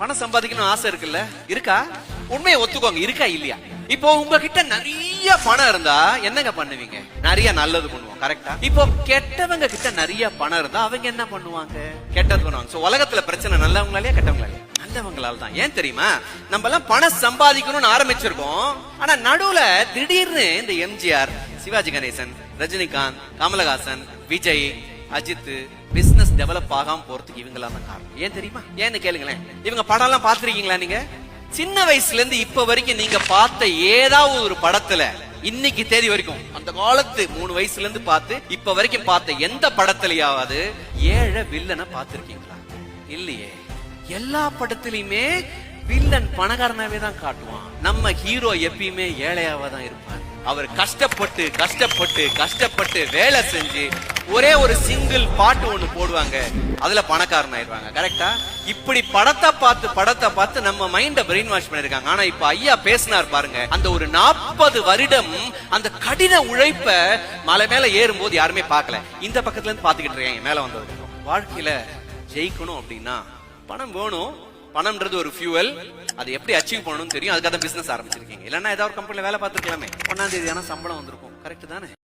பணம் சம்பாதிக்கணும் ஆசை இருக்குல்ல? இருக்கா? உண்மையை ஒத்துக்கோங்க. இருக்கா இல்லையா? இப்போ உங்ககிட்ட நிறைய பணம் இருந்தா என்னங்க பண்ணுவீங்க? நிறைய நல்லது பண்ணுவோம் கரெக்டா இப்போ கெட்டவங்க கிட்ட நிறைய பணம் இருந்தா அவங்க என்ன பண்ணுவாங்க? கெட்டது பண்ணுவாங்க. சோ உலகத்துல பிரச்சனை நல்லவங்களாலயா கெட்டவங்களாலயா? நல்லவங்களால தான். ஏன் தெரியுமா? நம்ம எல்லாம் பணம் சம்பாதிக்கணும்னு ஆரம்பிச்சிருக்கோம். ஆனா நடுவுல திடீர்னு இந்த MGR Sivaji Ganesan Rajinikanth Kamal Haasan Vijay Ajith business develop ஆகாம போறதுக்கு இவங்களா தான் காரணம். ஏன் தெரியுமா? ஏன்னு கேளுங்களேன். இவங்க படம் எல்லாம் பாத்துருக்கீங்களா நீங்க? சின்ன வயசுல இருந்து இப்ப வரைக்கும் நீங்க பார்த்த ஏதாவது ஒரு படத்துல இன்னைக்கு தேதி வரைக்கும் அந்த காலத்து மூணு வயசுல இருந்து பார்த்து இப்ப வரைக்கும் பார்த்த எந்த படத்துலயாவது ஏழை வில்லனை பார்த்திருக்கீங்களா? இல்லையே. எல்லா படத்துலயுமே வில்லன் பணக்காரனாவே தான் காட்டுவான். நம்ம ஹீரோ எப்பயுமே ஏழையாவா தான் இருப்பார் அவர் கஷ்டப்பட்டு கஷ்டப்பட்டு கஷ்டப்பட்டு வேலை செஞ்சு ஒரே ஒரு சிங்கிள் பாட்டு ஒன்று போடுவாங்க. அதுல பணக்காரன் ஆயிடுவாங்க கரெக்டா இப்படி படத்தை பார்த்து படத்தை பார்த்து நம்ம மைண்ட பிரெயின் வாஷ் பண்ணிருக்காங்க. ஆனா இப்ப ஐயா பேசினார் பாருங்க. அந்த ஒரு நாற்பது வருடம் அந்த கடின உழைப்ப மலை மேல ஏறும்போது யாருமே பார்க்கல. இந்த பக்கத்துல இருந்து பாத்துக்கிட்டு இருக்கேன். மேல வந்தது வாழ்க்கையில ஜெயிக்கணும் அப்படின்னா பணம் வேணும். பணம்ன்றது ஒரு ஃபியூவல் அது எப்படி அச்சீவ் பண்ணணும்னு தெரியும். அதுக்காக தான் பிசினஸ் ஆரம்பிச்சிருக்கீங்க. இல்லைன்னா ஏதாவது ஒரு கம்பெனியில் வேலை பார்த்துருக்கலாமே. ஒன்னாம் தேதி ஆனால் சம்பளம் வந்திருக்கும். கரெக்ட் தானே?